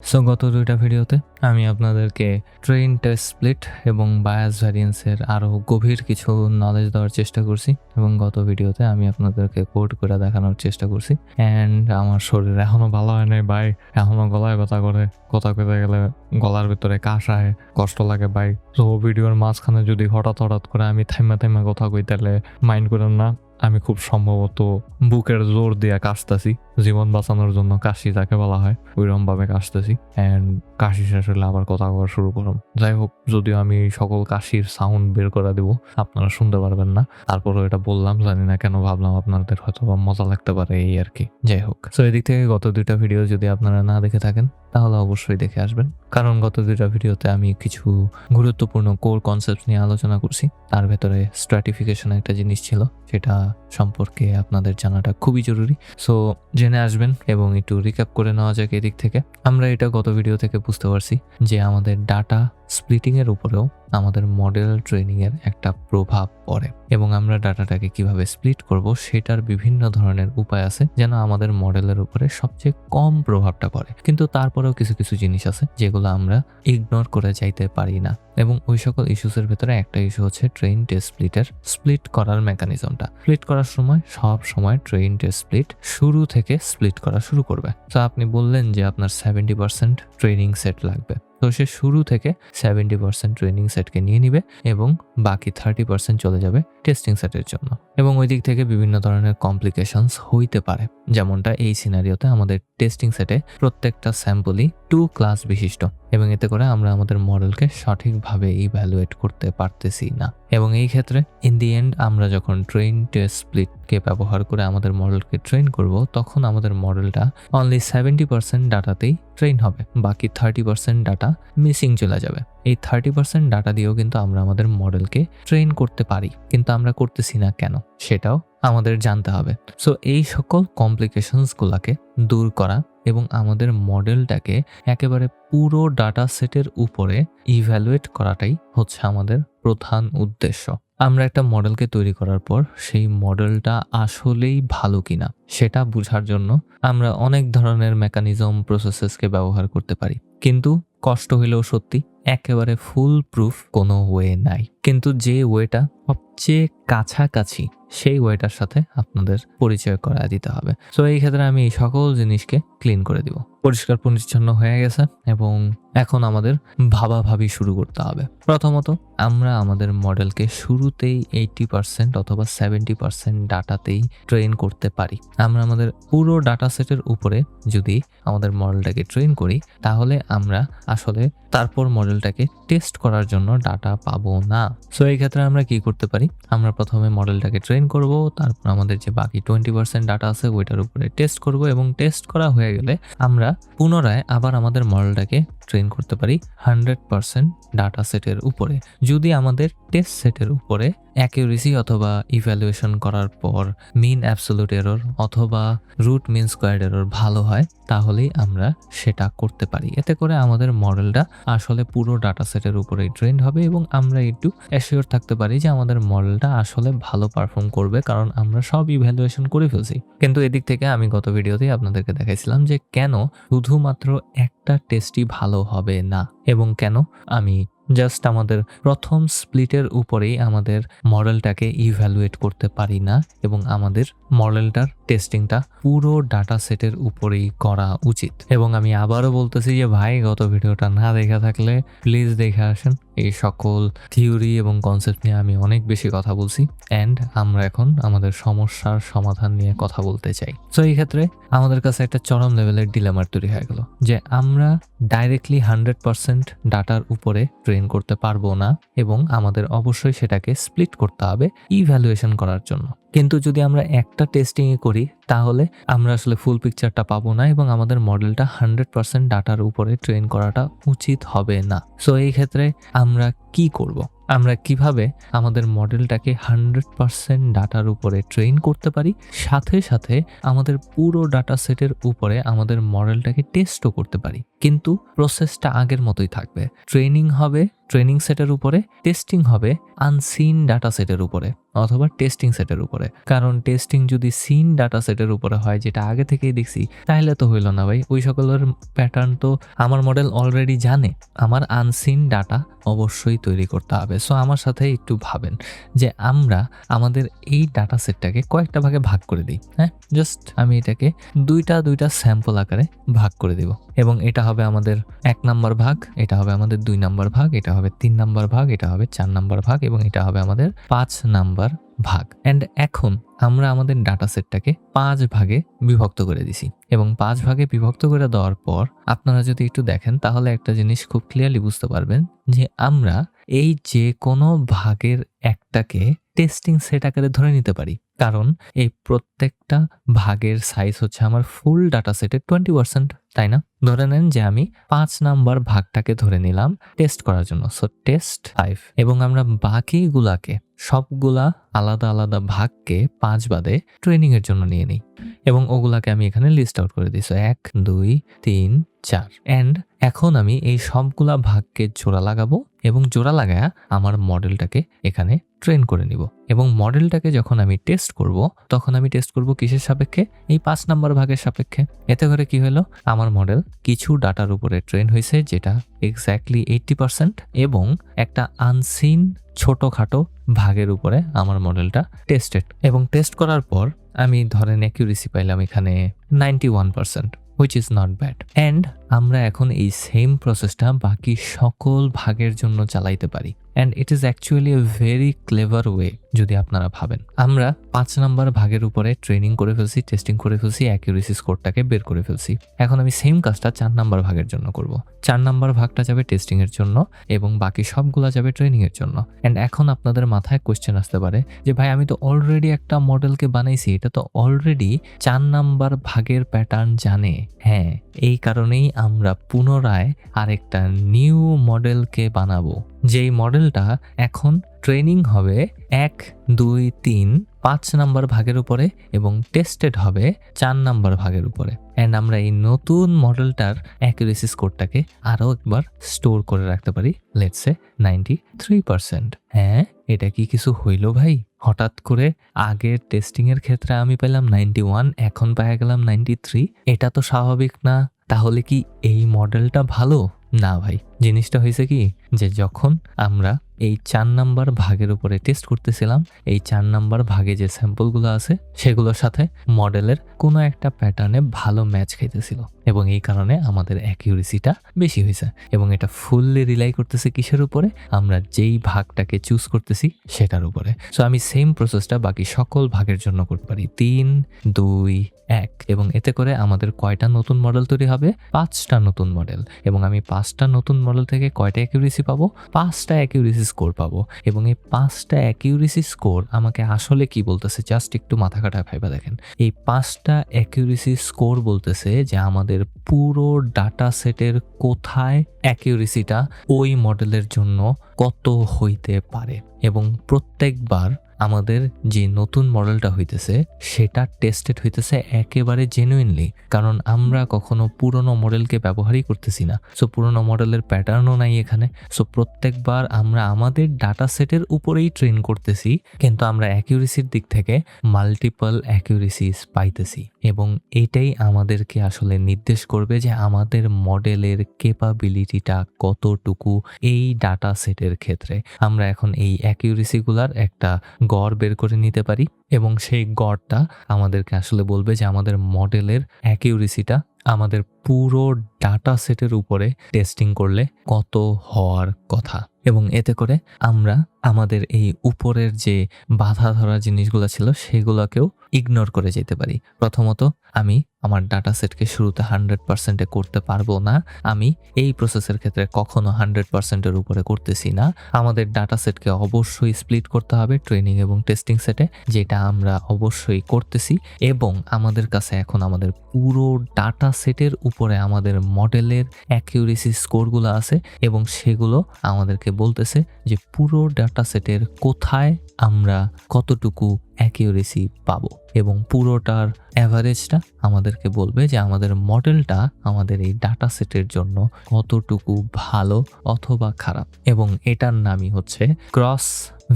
So গত দুইটা ভিডিওতে আমি আপনাদেরকে ট্রেন টেস্ট স্প্লিট এবং বায়াস ভ্যারিয়েন্সের আরও গভীর কিছু নলেজ দেওয়ার চেষ্টা করছি এবং গত ভিডিওতে আমি আপনাদেরকে কোড করে দেখানোর চেষ্টা করছি। অ্যান্ড আমার শরীর এখনও ভালো হয় নাই ভাই। এখনও গলায় ব্যথা করে। কথা কইতে গেলে গলার ভিতরে কাশ আয় কষ্ট লাগে ভাই। তো ভিডিওর মাঝখানে যদি হঠাৎ হঠাৎ করে আমি থাইমা থাইমা কথা কই তাহলে মাইন্ড করেন না। আমি খুব সম্ভবত বুকের জোর দিয়ে কাশতেছি। জীবন বাঁচানোর জন্য কাশি যাকে বলা হয় ওইরকম ভাবে কাশতেছি। অ্যান্ড কাশি শেষ হলে আবার কথা বলা শুরু করলাম। যাই হোক, যদিও আমি সকল কাশির সাউন্ড বের করে দেবো, আপনারা শুনতে পারবেন না। তারপরও এটা বললাম, জানি না কেন ভাবলাম আপনাদের হয়তো বা মজা লাগতে পারে এই আর কি। যাই হোক। তো এদিক থেকে গত দুইটা ভিডিও যদি আপনারা না দেখে থাকেন, তাহলে অবশ্যই দেখে আসবেন। কারণ গত দুইটা ভিডিওতে আমি কিছু গুরুত্বপূর্ণ কোর কনসেপ্ট নিয়ে আলোচনা করছি। তার ভেতরে স্ট্র্যাটিফিকেশন একটা জিনিস ছিল, সেটা সম্পর্কে আপনাদের জানাটা খুবই জরুরি। সো জেনে আসবেন এবং একটু রিক্যাপ করে নেওয়া যাক এদিক থেকে। আমরা এটা গত ভিডিও থেকে বুঝতে পারছি যে আমাদের ডাটা স্প্লিটিংয়ের উপরেও আমাদের মডেল ট্রেনিংয়ের একটা প্রভাব পড়ে। এবং আমরা ডাটাটাকে কীভাবে স্প্লিট করব সেটার বিভিন্ন ধরনের উপায় আছে যেন আমাদের মডেলের উপরে সবচেয়ে কম প্রভাবটা পড়ে। কিন্তু তারপরেও কিছু কিছু জিনিস আছে যেগুলো আমরা ইগনোর করে যাইতে পারি না। এবং ওই সকল ইস্যুসের ভেতরে একটা ইস্যু হচ্ছে ট্রেন টেস্ট স্প্লিটের স্প্লিট করার মেকানিজমটা স্প্লিট করার সময় সব সময় ট্রেন টেস্ট স্প্লিট শুরু থেকে স্প্লিট করা শুরু করবে। তো আপনি বললেন যে আপনার সেভেন্টি পার্সেন্ট ট্রেনিং সেট লাগবে। তো সে শুরু থেকে সেভেন্টি পার্সেন্ট ট্রেনিং সেটকে নিয়ে নিবে এবং বাকি থার্টি পার্সেন্ট চলে যাবে টেস্টিং সেটের জন্য। এবং ওই দিক থেকে বিভিন্ন ধরনের কমপ্লিকেশনস হইতে পারে। যেমনটা এই সিনারিওতে আমাদের টেস্টিং সেটে প্রত্যেকটা স্যাম্পলই টু ক্লাস বিশিষ্ট এবং এতে করে আমরা আমাদের মডেলকে সঠিকভাবে ইভ্যালুয়েট করতে পারতেছি না। এবং এই ক্ষেত্রে ইন দি এন্ড আমরা যখন ট্রেন টেস্ট স্প্লিটকে ব্যবহার করে আমাদের মডেলকে ট্রেন করব, তখন আমাদের মডেলটা অনলি সেভেন্টি পার্সেন্ট ডাটাতেই ট্রেন হবে, বাকি থার্টি পার্সেন্ট ডাটা মিসিং চলে যাবে। এই থার্টি পার্সেন্ট ডাটা দিয়েও কিন্তু আমরা আমাদের মডেলকে ট্রেন করতে পারি, কিন্তু আমরা করতেছি না কেন? সেটাও আমাদের জানতে হবে। সো এই সকল কমপ্লিকেশনসগুলোকে দূর করা এবং আমাদের মডেলটাকে একেবারে পুরো ডাটা সেটের উপরে ইভ্যালুয়েট করাটাই হচ্ছে আমাদের প্রধান উদ্দেশ্য। আমরা একটা মডেলকে তৈরি করার পর সেই মডেলটা আসলেই ভালো কিনা সেটা বোঝার জন্য আমরা অনেক ধরনের মেকানিজম প্রসেসেসকে ব্যবহার করতে পারি। কিন্তু কষ্ট হইলেও সত্যি একেবারে ফুল প্রুফ কোনো ওয়ে নাই। কিন্তু যে ওয়েটা সবচেয়ে কাছাকাছি, সেই ওয়েটার সাথে আপনাদের পরিচয় করা দিতে হবে। সো এই ক্ষেত্রে আমি এই সকল জিনিসকে ক্লিন করে দিব। পরিষ্কার, পরিচ্ছন্ন হয়ে গেছে এবং এখন আমাদের ভাবাভাবি শুরু করতে হবে। প্রথমত, আমরা আমাদের মডেলকে শুরুতেই এইটি পার্সেন্ট অথবা সেভেন্টি পার্সেন্ট ডাটাতেই ট্রেন করতে পারি। আমরা আমাদের পুরো ডাটা সেটের উপরে যদি আমাদের মডেলটাকে ট্রেন করি, তাহলে আমরা আসলে তারপর মডেলটাকে টেস্ট করার জন্য ডাটা পাবো না। সো এই ক্ষেত্রে আমরা কি করতে পারি? আমরা প্রথমে মডেলটাকে ট্রেন করব, তারপর আমাদের যে বাকি টোয়েন্টি পার্সেন্ট ডাটা আছে, ওইটার উপরে টেস্ট করব এবং টেস্ট করা হয়ে গেলে আমরা পুনরায় আবার আমাদের মডেলটাকে ট্রেন করতে পারি হান্ড্রেড পার্সেন্ট ডাটা সেটের উপরে। যদি আমাদের টেস্ট সেটের উপরে অ্যাকিউরেসি অথবা ইভ্যালুয়েশন করার পর মিন অ্যাবসোলুট এরর অথবা রুট মিন স্কোয়ার এরর ভালো হয়, তাহলেই আমরা সেটা করতে পারি। এতে করে আমাদের মডেলটা আসলে পুরো ডাটা সেটের উপরেই ট্রেন্ড হবে এবং আমরা একটু অ্যাসিওর থাকতে পারি যে আমাদের মডেলটা আসলে ভালো পারফর্ম করবে, কারণ আমরা সব ইভ্যালুয়েশন করে ফেলছি। কিন্তু এদিক থেকে আমি গত ভিডিওতেই আপনাদেরকে দেখাইছিলাম যে কেন শুধুমাত্র একটা টেস্টই ভালো হবে না। এবং কেন? আমি জাস্ট আমাদের প্রথম স্প্লিটের উপরেই আমাদের মডেলটাকে ইভ্যালুয়েট করতে পারি না এবং আমাদের মডেলটার টেস্টিংটা পুরো ডাটা সেটের উপরেই করা উচিত। এবং আমি আবারও বলতেছি যে, ভাই, গত ভিডিওটা না দেখা থাকলে প্লিজ দেখে আসেন। এই সকল থিওরি এবং কনসেপ্ট নিয়ে আমি অনেক বেশি কথা বলছি অ্যান্ড আমরা এখন আমাদের সমস্যার সমাধান নিয়ে কথা বলতে চাই। তো এই ক্ষেত্রে আমাদের কাছে একটা চরম লেভেলের ডিলেমার তৈরি হয়ে গেল যে, আমরা ডাইরেক্টলি হান্ড্রেড পার্সেন্ট ডাটার উপরে ট্রেন করতে পারব না এবং আমাদের অবশ্যই সেটাকে স্প্লিট করতে হবে ইভ্যালুয়েশন করার জন্য কিন্তু যদি আমরা একটা টেস্টিংয়ে করি, তাহলে আমরা আসলে ফুল পিকচারটা পাবো না এবং আমাদের মডেলটা হান্ড্রেড পার্সেন্ট ডাটার উপরে ট্রেন করাটা উচিত হবে না সো এই ক্ষেত্রে আমরা কি করব। আমরা কীভাবে আমাদের মডেলটাকে হান্ড্রেড পারসেন্ট ডাটার উপরে ট্রেন করতে পারি, সাথে সাথে আমাদের পুরো ডাটা সেটের উপরে আমাদের মডেলটাকে টেস্টও করতে পারি। কিন্তু প্রসেসটা আগের মতোই থাকবে। ট্রেনিং হবে ট্রেনিং সেটের উপরে, টেস্টিং হবে আনসিন ডাটা সেটের উপরে, অথবা টেস্টিং সেটের উপরে। কারণ টেস্টিং যদি সিন ডাটা সেটের উপরে হয়, যেটা আগে থেকেই দেখছি, তাহলে তো হইল না ভাই। ওই সকলের প্যাটার্ন তো আমার মডেল অলরেডি জানে। আমার আনসিন ডাটা অবশ্যই তৈরি করতে হবে। সো আমার সাথে একটু ভাবেন যে আমরা আমাদের এই ডাটা সেটটাকে কয়েকটা ভাগে ভাগ করে দিই হ্যাঁ? জাস্ট আমি এটাকে দুইটা দুইটা স্যাম্পল আকারে ভাগ করে দেব। এবং এটা হবে আমাদের এক নাম্বার ভাগ, এটা হবে আমাদের দুই নাম্বার ভাগ, এটা হবে তিন নাম্বার ভাগ, এটা হবে চার নাম্বার ভাগ এবং এটা হবে আমাদের পাঁচ নাম্বার ভাগ। অ্যান্ড এখন আমরা আমাদের ডাটা সেটটাকে পাঁচ ভাগে বিভক্ত করে দিছি এবং পাঁচ ভাগে বিভক্ত করে দেওয়ার পর আপনারা যদি একটু দেখেন, তাহলে একটা জিনিস খুব ক্লিয়ারলি বুঝতে পারবেন যে আমরা এই যে কোনো ভাগের একটাকে টেস্টিং সেট আকারে ধরে নিতে পারি। কারণ এই প্রত্যেকটা ভাগের সাইজ হচ্ছে আমার ফুল ডাটা সেটের টোয়েন্টি পার্সেন্ট তাই না? ধরে নেন যে আমি পাঁচ নাম্বার ভাগটাকে ধরে নিলাম টেস্ট করার জন্য। সো টেস্ট ফাইভ এবং আমরা বাকিগুলাকে, সবগুলা আলাদা আলাদা ভাগকে পাঁচ বাদে ট্রেনিং এর জন্য নিয়ে নিই। এবং ওগুলাকে আমি এখানে লিস্ট আউট করে দিই। সো এক, দুই, তিন, চার। অ্যান্ড এখন আমি এই সবগুলা ভাগকে জোড়া লাগাবো এবং জোড়া লাগায়া আমার মডেলটাকে এখানে ট্রেন করে নিব এবং মডেলটাকে যখন আমি টেস্ট করব, তখন আমি টেস্ট করব কিসের সাপেক্ষে? এই পাঁচ নাম্বার ভাগের সাপেক্ষে। এতে করে কি হলো? আমার মডেল কিছু ডাটার উপরে ট্রেন হয়েছে যেটা এক্স্যাক্টলি এইটটি পার্সেন্ট এবং একটা আনসিন ছোটোখাটো ভাগের উপরে আমার মডেলটা টেস্টেড এবং টেস্ট করার পর আমি ধরেন অ্যাকিউরেসি পাইলাম এখানে ninety one percent which is not bad and আমরা এখন এই সেম প্রসেসটা বাকি সকল ভাগের জন্য চালাইতে পারি। and it is actually a very clever way যদি আপনারা ভাবেন। আমরা পাঁচ নাম্বার ভাগের উপরে ট্রেনিং করে ফেলছি টেস্টিং করে ফেলছি অ্যাকিউরেসি স্কোরটাকে বের করে ফেলছি। এখন আমি সেম কাজটা চার নাম্বার ভাগের জন্য করব। চার নাম্বার ভাগটা যাবে টেস্টিং এর জন্য এবং বাকি সবগুলা যাবে ট্রেনিং এর জন্য। অ্যান্ড এখন আপনাদের মাথায় কোয়েশ্চেন আসতে পারে যে, ভাই, আমি তো অলরেডি একটা মডেলকে বানাইছি, এটা তো অলরেডি চার নাম্বার ভাগের প্যাটার্ন জানে। হ্যাঁ এই কারণেই আমরা পুনরায় আরেকটা নিউ মডেলকে বানাবো। যেই মডেলটা এখন ট্রেনিং হবে এক, দুই, তিন, পাঁচ নাম্বার ভাগের উপরে এবং টেস্টেড হবে চার নাম্বার ভাগের উপরে। অ্যান্ড আমরা এই নতুন মডেলটার অ্যাকুরেসি স্কোরটাকে আরও একবার স্টোর করে রাখতে পারি লেটসে নাইনটি থ্রি পার্সেন্ট হ্যাঁ এটা কি কিছু হইল ভাই? হঠাৎ করে আগের টেস্টিংয়ের ক্ষেত্রে আমি পেলাম নাইনটি ওয়ান এখন পাওয়া গেলাম নাইনটি থ্রি এটা তো স্বাভাবিক না। তাহলে কি এই মডেলটা ভালো? না ভাই। জিনিসটা হয়েছে কি যে যখন আমরা এই চার নাম্বার ভাগের উপরে টেস্ট করতেছিলাম। এই চার নাম্বার ভাগে যে স্যাম্পলগুলো আছে, সেগুলোর সাথে মডেলের কোনো একটা প্যাটার্নে ভালো ম্যাচ খাইতেছিল এবং এই কারণে আমাদের অ্যাকিউরেসিটা বেশি হয়েছে এবং এটা ফুললি রিলাই করতেছে কিসের উপরে? আমরা যেই ভাগটাকে চুজ করতেছি সেটার উপরে। সো আমি সেম প্রসেসটা বাকি সকল ভাগের জন্য করতে পারি। তিন, দুই, এক এবং এতে করে আমাদের কয়টা নতুন মডেল তৈরি হবে? পাঁচটা নতুন মডেল এবং আমি পাঁচটা নতুন মডেল থেকে কয়টা অ্যাকিউরেসি পাবো? পাঁচটা অ্যাকিউরেসি স্কোর পাবো। এবং এই পাঁচটা অ্যাকিউরেসি স্কোর আমাকে আসলে কি বলতেছে জাস্ট একটু মাথা কাটা ভাইবা দেখেন। এই পাঁচটা অ্যাকিউরেসি স্কোর বলতেছে যে আমাদের পুরো ডাটা সেটের কোথায় অ্যাকিউরেসিটা ওই মডেলের জন্য কত হইতে পারে। এবং প্রত্যেকবার আমাদের যে নতুন মডেলটা হইতেছে, সেটা টেস্টেড হইতেছে একেবারে জেনুইনলি কারণ আমরা কখনো পুরনো মডেলকে ব্যবহারই করতেছি না। সো পুরনো মডেলের প্যাটার্নও নাই এখানে। সো প্রত্যেকবার আমরা আমাদের ডাটা সেটের উপরেই ট্রেন করতেছি, কিন্তু আমরা অ্যাকিউরেসির দিক থেকে মাল্টিপল অ্যাকিউরেসিস পাইতেছি। এবং এটাই আমাদেরকে আসলে নির্দেশ করবে যে আমাদের মডেলের কেপাবিলিটিটা কতটুকু এই ডাটা সেটের ক্ষেত্রে। আমরা এখন এই অ্যাকিউরেসিগুলার একটা গড় বের করে নিতে পারি এবং সেই গড়টা আমাদেরকে আসলে বলবে যে আমাদের মডেলের অ্যাকিউরেসিটা আমাদের পুরো ডাটা সেটের উপরে টেস্টিং করলে কত হওয়ার কথা। এবং এতে করে আমরা আমাদের এই উপরের যে বাধা ধরা জিনিসগুলো ছিল সেগুলোকেও ইগনোর করে যেতে পারি। প্রথমত, আমি আমার ডাটা সেটকে শুরুতে হান্ড্রেড পার্সেন্টে করতে পারব না। আমি এই প্রসেসের ক্ষেত্রে কখনো হান্ড্রেড পার্সেন্টের উপরে করতেছি না। আমাদের ডাটা সেটকে অবশ্যই স্প্লিট করতে হবে ট্রেনিং এবং টেস্টিং সেটে যেটা আমরা অবশ্যই করতেছি। এবং আমাদের কাছে এখন আমাদের পুরো ডাটা সেটের উপরে আমাদের মডেলের অ্যাকিউরেসি স্কোরগুলো আছে এবং সেগুলো আমাদেরকে বলতেছে যে পুরো ডাটা সেটের কোথায় আমরা কতটুকু অ্যাকিউরেসি পাবো। এবং পুরোটার অ্যাভারেজটা আমাদেরকে বলবে যে আমাদের মডেলটা আমাদের এই ডাটা সেটের জন্য কতটুকু ভালো অথবা খারাপ। এবং এটার নামই হচ্ছে ক্রস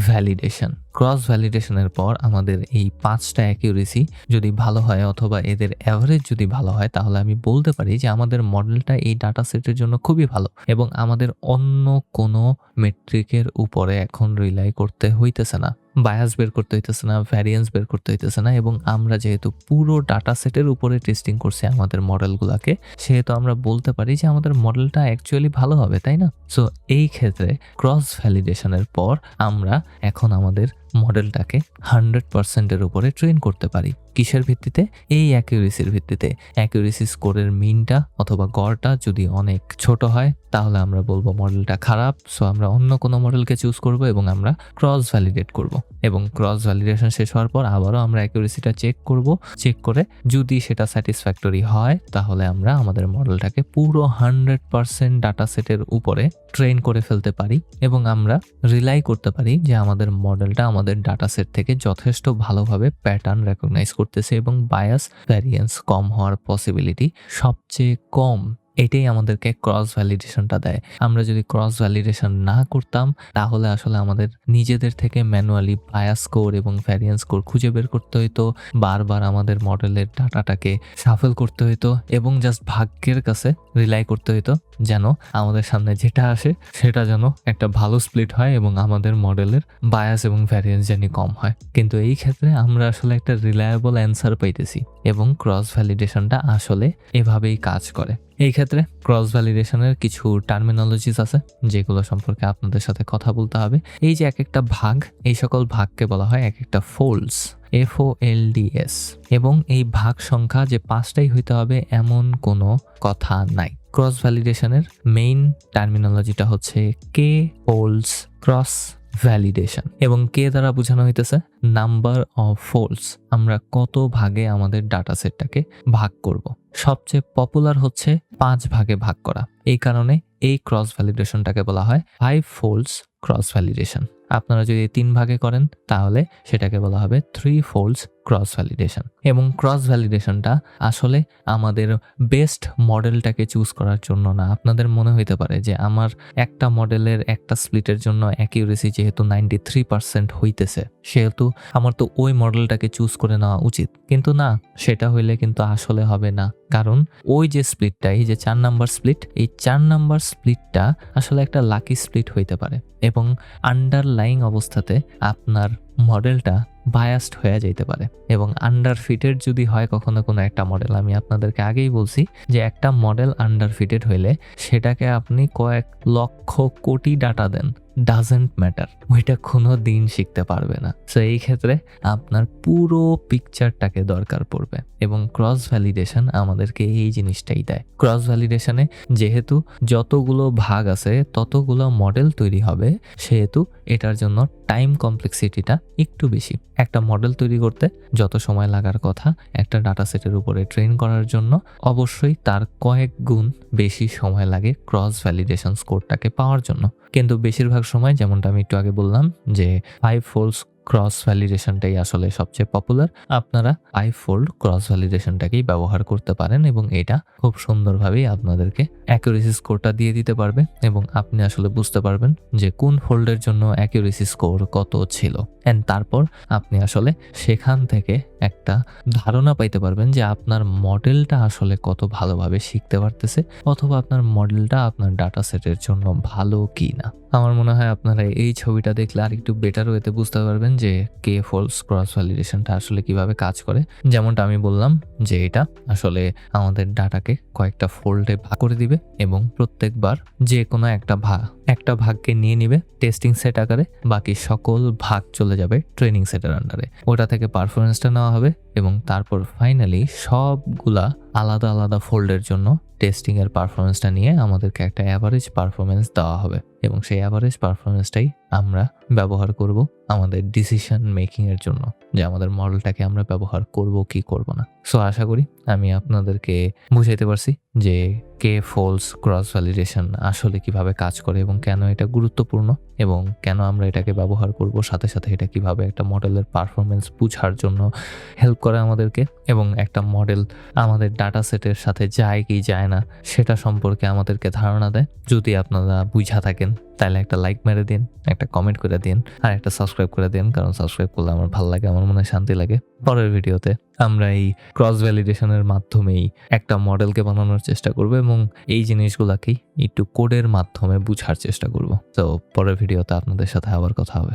ভ্যালিডেশন ক্রস ভ্যালিডেশনের পর আমাদের এই পাঁচটা অ্যাকিউরেসি যদি ভালো হয় অথবা এদের অ্যাভারেজ যদি ভালো হয়, তাহলে আমি বলতে পারি যে আমাদের মডেলটা এই ডাটা সেটের জন্য খুবই ভালো এবং আমাদের অন্য কোনো মেট্রিকের উপরে এখন রিলাই করতে হইতেছে না। বায়াস বের করতে হইতেছে না ভ্যারিয়েন্স বের করতে হইতেছে না এবং আমরা যেহেতু পুরো ডাটা সেটের উপরে টেস্টিং করছি আমাদের মডেলগুলোকে সেহেতু আমরা বলতে পারি যে আমাদের মডেলটা অ্যাকচুয়ালি ভালো হবে, তাই না? সো এই ক্ষেত্রে ক্রস ভ্যালিডেশনের পর আমরা এখন আমাদের মডেলটাকে হান্ড্রেড পার্সেন্টের উপরে ট্রেন করতে পারি। কিসের ভিত্তিতে? এই অ্যাকিউরেসির ভিত্তিতে। অ্যাকিউরেসি স্কোরের মিনটা অথবা গড়টা যদি অনেক ছোট হয়, তাহলে আমরা বলব মডেলটা খারাপ। সো আমরা অন্য কোনো মডেলকে চুজ করব এবং আমরা ক্রস ভ্যালিডেট করব। এবং ক্রস ভ্যালিডেশন শেষ হওয়ার পর আবারও আমরা অ্যাকিউরেসিটা চেক করব। চেক করে যদি সেটা স্যাটিসফ্যাক্টরি হয়, তাহলে আমরা আমাদের মডেলটাকে পুরো হান্ড্রেড পার্সেন্ট ডাটা সেটের উপরে ট্রেন করে ফেলতে পারি এবং আমরা রিলাই করতে পারি যে আমাদের মডেলটা আমাদের ডাটা সেট থেকে যথেষ্ট ভালোভাবে প্যাটার্ন রেকগনাইজ করতেছে এবং বায়াস ভ্যারিয়েন্স কম হওয়ার পসিবিলিটি সবচেয়ে কম এটাই আমাদেরকে ক্রস ভ্যালিডেশনটা দেয়। আমরা যদি ক্রস ভ্যালিডেশন না করতাম, তাহলে আসলে আমাদের নিজেদের থেকে ম্যানুয়ালি বায়াস স্কোর এবং ভ্যারিয়েন্স স্কোর খুঁজে বের করতে হইতো, বারবার আমাদের মডেলের ডাটাটাকে সাফেল করতে হইতো এবং জাস্ট ভাগ্যের কাছে রিলাই করতে হইতো যেন আমাদের সামনে যেটা আসে, সেটা যেন একটা ভালো স্প্লিট হয় এবং আমাদের মডেলের বায়াস এবং ভ্যারিয়েন্স যেন কম হয়। কিন্তু এই ক্ষেত্রে আমরা আসলে একটা রিলায়েবল অ্যান্সার পাইতেছি এবং ক্রস ভ্যালিডেশনটা আসলে এভাবেই কাজ করে। এই ক্ষেত্রে ক্রস ভ্যালিডেশনের কিছু টার্মিনোলজিস আছে, যেগুলো সম্পর্কে আপনাদের সাথে কথা বলতে হবে। এই যে এক একটা ভাগ, এই সকল ভাগকে বলা হয় এক একটা folds F O L D S এবং এই ভাগ সংখ্যা যে পাঁচটাই হইতে হবে, এমন কোনো কথা নাই। ক্রস ভ্যালিডেশনের মেইন টার্মিনোলজিটা হচ্ছে কে ফোল্ডস ক্রস ভ্যালিডেশন এবং কে দ্বারা বোঝানো হইতেছে? নাম্বার অফ ফোল্ডস আমরা কত ভাগে আমাদের ডাটা সেটটাকে ভাগ করব। সবচেয়ে পপুলার হচ্ছে পাঁচ ভাগে ভাগ করা। এই কারণে এই ক্রস ভ্যালিডেশনটাকে বলা হয় ফাইভ ফোল্ডস ক্রস ভ্যালিডেশন আপনারা যদি তিন ভাগে করেন, তাহলে সেটাকে বলা হবে থ্রি ফোল্ডস ক্রস ভ্যালিডেশন এবং ক্রস ভ্যালিডেশনটা আসলে আমাদের বেস্ট মডেলটাকে চুজ করার জন্য না। আপনাদের মনে হইতে পারে যে আমার একটা মডেলের একটা স্প্লিটের জন্য অ্যাকিউরেসি যেহেতু নাইনটি থ্রি পার্সেন্ট হইতেছে, সেহেতু আমার তো ওই মডেলটাকে চুজ করে নেওয়া উচিত। কিন্তু না, সেটা হইলে কিন্তু আসলে হবে না। কারণ ওই যে স্প্লিটটা এই যে চার নাম্বার স্প্লিট এই চার নাম্বার স্প্লিটটা আসলে একটা লাকি স্প্লিট হইতে পারে। এবং আন্ডারলাইং অবস্থাতে আপনার মডেলটা বায়াস্ট হয়ে যেতে পারে। এবং আন্ডার ফিটেড যদি হয় কখনো কোনো একটা মডেল আমি আপনাদেরকে আগেই বলছি যে একটা মডেল আন্ডার ফিটেড হইলে সেটাকে আপনি কয়েক lakh crore data then. Doesn't matter ওইটা কোনো দিন শিখতে পারবে না। সো এই ক্ষেত্রে আপনার পুরো পিকচারটাকে দরকার পড়বে এবং ক্রস ভ্যালিডেশন আমাদেরকে এই জিনিসটাই দেয়। ক্রস ভ্যালিডেশনে যেহেতু যতগুলো ভাগ আছে, ততগুলো মডেল তৈরি হবে, সেহেতু এটার জন্য টাইম কমপ্লেক্সিটিটা একটু বেশি। একটা মডেল তৈরি করতে যত সময় লাগার কথা, একটা ডাটা সেটের উপরে ট্রেন করার জন্য অবশ্যই তার কয়েক গুণ বেশি সময় লাগে ক্রস ভ্যালিডেশন স্কোরটাকে পাওয়ার জন্য। কিন্তু বেশিরভাগ সময় যেমনটা আমি একটু আগে বললাম যে ফাইভ ফোল্ডস ক্রস ভ্যালিডেশনটাই আসলে সবচেয়ে পপুলার আপনারা আই ফোল্ড ক্রস ভ্যালিডেশনটাকেই ব্যবহার করতে পারেন এবং এটা খুব সুন্দরভাবেই আপনাদেরকে অ্যাকিউরেসি স্কোরটা দিয়ে দিতে পারবে এবং আপনি আসলে বুঝতে পারবেন যে কোন ফোল্ডের জন্য অ্যাকিউরেসি স্কোর কত ছিল। অ্যান্ড তারপর আপনি আসলে সেখান থেকে একটা ধারণা পাইতে পারবেন যে আপনার মডেলটা আসলে কত ভালোভাবে শিখতে পারতেছে অথবা আপনার মডেলটা আপনার ডাটা সেটের জন্য ভালো কি না আমার মনে হয় আপনারা এই ছবিটা দেখলে আর একটু বেটার ওয়েতে বুঝতে পারবেন যে কে ফোলস ক্রস ভ্যালিডেশনটা আসলে কীভাবে কাজ করে। যেমনটা আমি বললাম যে এটা আসলে আমাদের ডাটাকে কয়েকটা ফোল্ডে ভাগ করে দিবে এবং প্রত্যেকবার যে কোনো একটা ভাগ একটা ভাগকে নিয়ে নিবে টেস্টিং সেট আকারে, বাকি সকল ভাগ চলে যাবে ট্রেনিং সেটের আন্ডারে ওটা থেকে পারফরমেন্সটা নেওয়া হবে এবং তারপর ফাইনালি সবগুলা আলাদা আলাদা ফোল্ডের জন্য টেস্টিং এর পারফরমেন্সটা নিয়ে আমাদেরকে একটা অ্যাভারেজ পারফরমেন্স দেওয়া হবে। এবং সেই অ্যাভারেজ পারফরমেন্সটাই আমরা ব্যবহার করব। আমাদের ডিসিশন মেকিং এর জন্য যে আমাদের মডেলটাকে আমরা ব্যবহার করব কি করব না। সো আশা করি আমি আপনাদেরকে বুঝাইতে পারছি যে কে ফলস ক্রস ভ্যালিডেশন আসলে কীভাবে কাজ করে এবং কেন এটা গুরুত্বপূর্ণ এবং কেন আমরা এটাকে ব্যবহার করব, সাথে সাথে এটা কীভাবে একটা মডেলের পারফরমেন্স বুঝার জন্য হেল্প করে আমাদেরকে এবং একটা মডেল আমাদের ডাটা সেটের সাথে যায় কি যায় না, সেটা সম্পর্কে আমাদেরকে ধারণা দেয়। যদি আপনারা বুঝা থাকেন তাহলে একটা লাইক মেরে দিন, একটা কমেন্ট করে দিন, আর একটা সাবস্ক্রাইব করে দিন, কারণ সাবস্ক্রাইব করলে আমার ভালো লাগে, আমার মনে শান্তি লাগে। পরের ভিডিওতে আমরা এই ক্রস ভ্যালিডেশনের মাধ্যমেই একটা মডেলকে বানানোর চেষ্টা করব এবং এই জিনিসগুলোকেই একটু কোডের মাধ্যমে বুঝার চেষ্টা করব। তো পরের ভিডিওতে আপনাদের সাথে আবার কথা হবে।